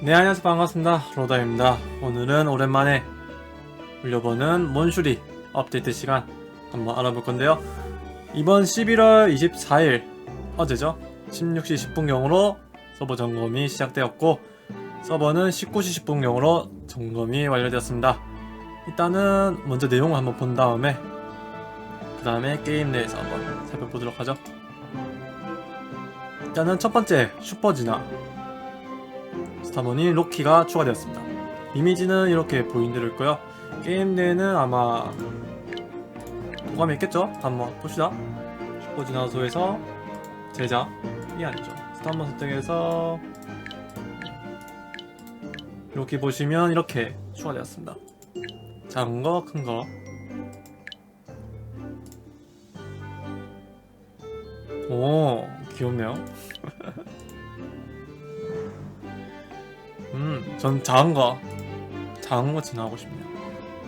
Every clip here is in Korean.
네 안녕하세요. 반갑습니다. 로다입니다. 오늘은 오랜만에 올려보는 몬슈리 업데이트 시간 한번 알아볼 건데요. 이번 11월 24일 어제죠? 16시 10분경으로 서버 점검이 시작되었고 서버는 19시 10분경으로 점검이 완료되었습니다. 일단은 먼저 내용을 한번 본 다음에 그 다음에 게임 내에서 한번 살펴보도록 하죠. 일단은 첫 번째 슈퍼지나 스타몬이 로키가 추가되었습니다. 이미지는 이렇게 보인 대로 있고요. 게임 내에는 아마 도감이 있겠죠? 한번 봅시다. 슈퍼지나소에서 제작이 아니죠. 스타몬 선택해서 이렇게 보시면 이렇게 추가되었습니다. 작은 거, 큰 거. 오, 귀엽네요. 음, 전 작은 거, 작은 거 지나가고 싶네요.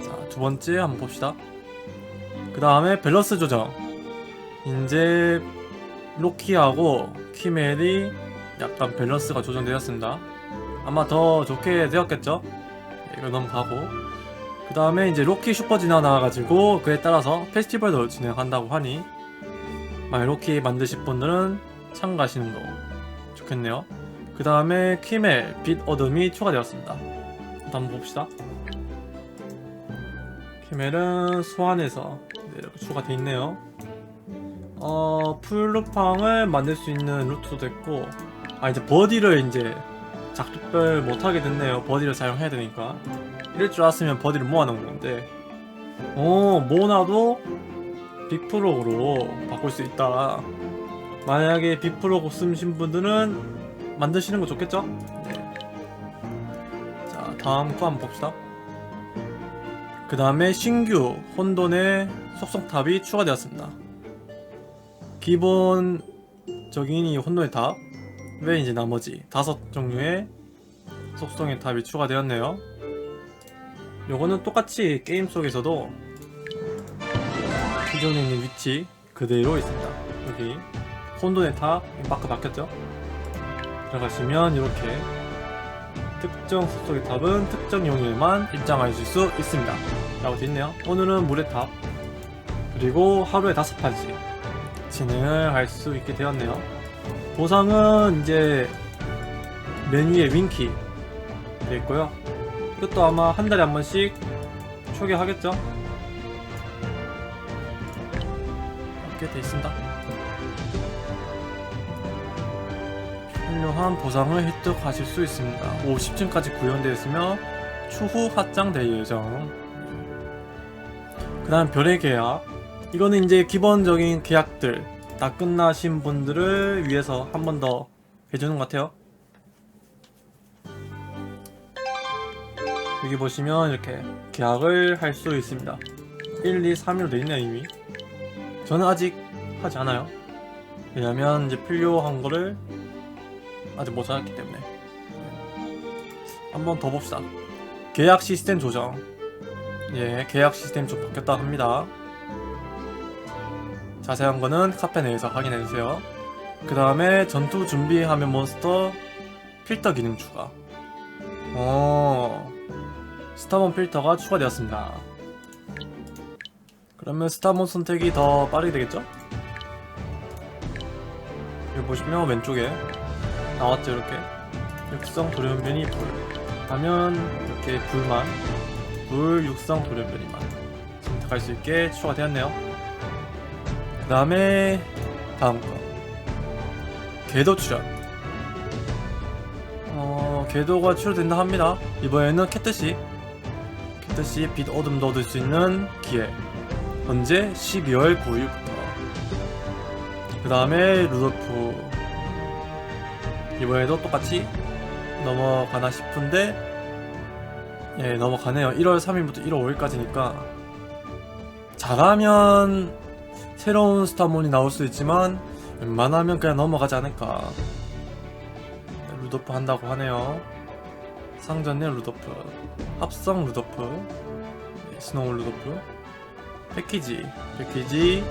자, 두 번째 한번 봅시다. 그 다음에 밸런스 조정. 이제 로키하고 키멜이 약간 밸런스가 조정되었습니다. 아마 더 좋게 되었겠죠? 네, 이거 넘어가고. 그 다음에 이제 로키 슈퍼 지나 나와가지고 그에 따라서 페스티벌도 진행한다고 하니 만약 로키 만드실 분들은 참가하시는 거 좋겠네요. 그 다음에 킴의 빛 어둠이 추가되었습니다. 한번 봅시다. 키멜은 소환해서 네, 이렇게 추가되어 있네요. 어, 풀루팡을 만들 수 있는 루트도 됐고, 아, 이제 버디를 이제 작두별 못하게 됐네요. 버디를 사용해야 되니까. 이럴 줄 알았으면 버디를 모아놓은 건데, 어, 모나도 빅프로그로 바꿀 수 있다. 만약에 빅프로그 쓰신 분들은 만드시는 거 좋겠죠? 네. 자, 다음 거 한번 봅시다. 그 다음에 신규 혼돈의 속성탑이 추가되었습니다. 기본적인 이 혼돈의 탑, 왜 이제 나머지 다섯 종류의 속성의 탑이 추가되었네요. 요거는 똑같이 게임 속에서도 기존에 있는 위치 그대로 있습니다. 여기 혼돈의 탑 마크 바뀌었죠? 들어가시면 이렇게 특정 속성의 탑은 특정 용에만 입장하실 수 있습니다. 라고 되어 있네요. 오늘은 물의 탑 그리고 하루에 다섯 판씩 진행을 할 수 있게 되었네요. 보상은 이제 맨 위에 윙키 되어 있고요. 이것도 아마 한 달에 한 번씩 초기하겠죠? 이렇게 되어 있습니다. 훌륭한 보상을 획득하실 수 있습니다. 50층까지 구현되어 있으며 추후 확장될 예정. 그 다음 별의 계약. 이거는 이제 기본적인 계약들 다 끝나신 분들을 위해서 한 번 더 해주는 것 같아요. 여기 보시면 이렇게 계약을 할 수 있습니다. 1, 2, 3일로 돼 있네요 이미. 저는 아직 하지 않아요. 왜냐면 이제 필요한 거를 아직 못 찾았기 때문에. 한 번 더 봅시다. 계약 시스템 조정. 예 계약 시스템 좀 바뀌었다 합니다. 자세한 거는 카페 내에서 확인해 주세요. 그 다음에 전투 준비하면 몬스터 필터 기능 추가. 어 스타몬 필터가 추가되었습니다. 그러면 스타몬 선택이 더 빠르게 되겠죠? 여기 보시면 왼쪽에 나왔죠 이렇게? 육성 돌연변이 불 하면 이렇게 불만 불 육성 돌연변이만. 선택할 수 있게 추가되었네요. 그 다음에 다음 거. 궤도 출연 어 궤도가 출연된다 합니다. 이번에는 캣트시 캣트시 빛 어둠도 얻을 수 있는 기회. 언제 12월 9일부터. 그 다음에 루돌프 이번에도 똑같이 넘어가나 싶은데 예 넘어가네요. 1월 3일부터 1월 5일까지니까. 잘하면 새로운 스타몬이 나올 수 있지만 웬만하면 그냥 넘어가지 않을까. 루도프 한다고 하네요. 상전의 루도프. 합성 루도프. 예, 스노우 루도프. 패키지. 패키지.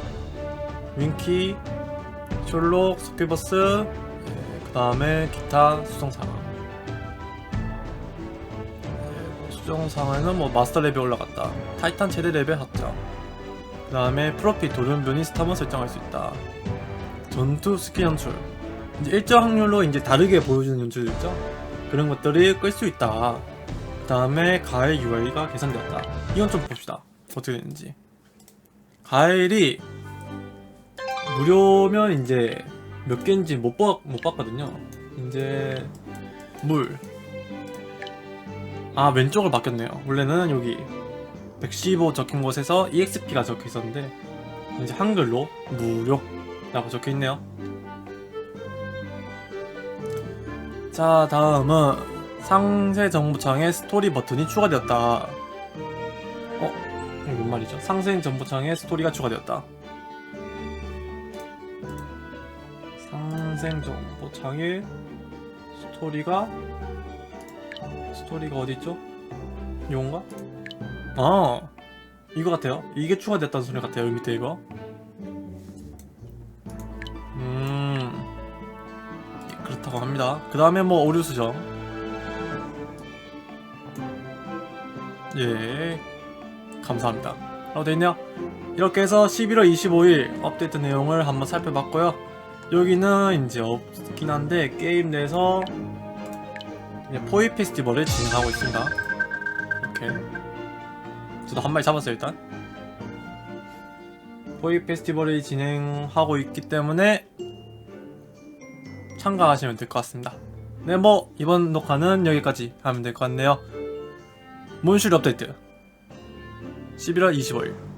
윙키. 숄록 스퀴버스. 그 다음에 기타 수송 상황 특정 상황에는 뭐 마스터 레벨 올라갔다. 타이탄 최대 레벨 확장. 그 다음에 프로핏 돌연변이 스타만 설정할 수 있다. 전투 스킬 연출. 이제 일정 확률로 이제 다르게 보여주는 연출들 있죠? 그런 것들이 끌 수 있다. 그 다음에 가일 UI가 개선되었다. 이건 좀 봅시다. 어떻게 되는지. 가일이 무료면 이제 몇 개인지 못, 봐, 못 봤거든요. 이제 물. 아 왼쪽을 바뀌었네요. 원래는 여기 115 적힌 곳에서 EXP가 적혀 있었는데 이제 한글로 무료 라고 적혀 있네요. 자 다음은 상세 정보창에 스토리 버튼이 추가되었다. 어? 이게 뭔 말이죠? 상세 정보창에 스토리가 추가되었다. 상생 정보창에 스토리가 스토리가 어디 있죠? 이건가? 아 이거 같아요. 이게 추가됐다는 소리 같아요. 여기 밑에 이거. 음 그렇다고 합니다. 그 다음에 뭐 오류 수정. 예 감사합니다. 라고 돼있네요. 이렇게 해서 11월 25일 업데이트 내용을 한번 살펴봤고요. 여기는 이제 없긴 한데 게임 내에서 포이 페스티벌을 진행하고 있습니다. 이렇게 저도 한 마리 잡았어요 일단. 포이 페스티벌을 진행하고 있기 때문에 참가하시면 될 것 같습니다. 네, 뭐 이번 녹화는 여기까지 하면 될 것 같네요. 몬슈리 업데이트 11월 25일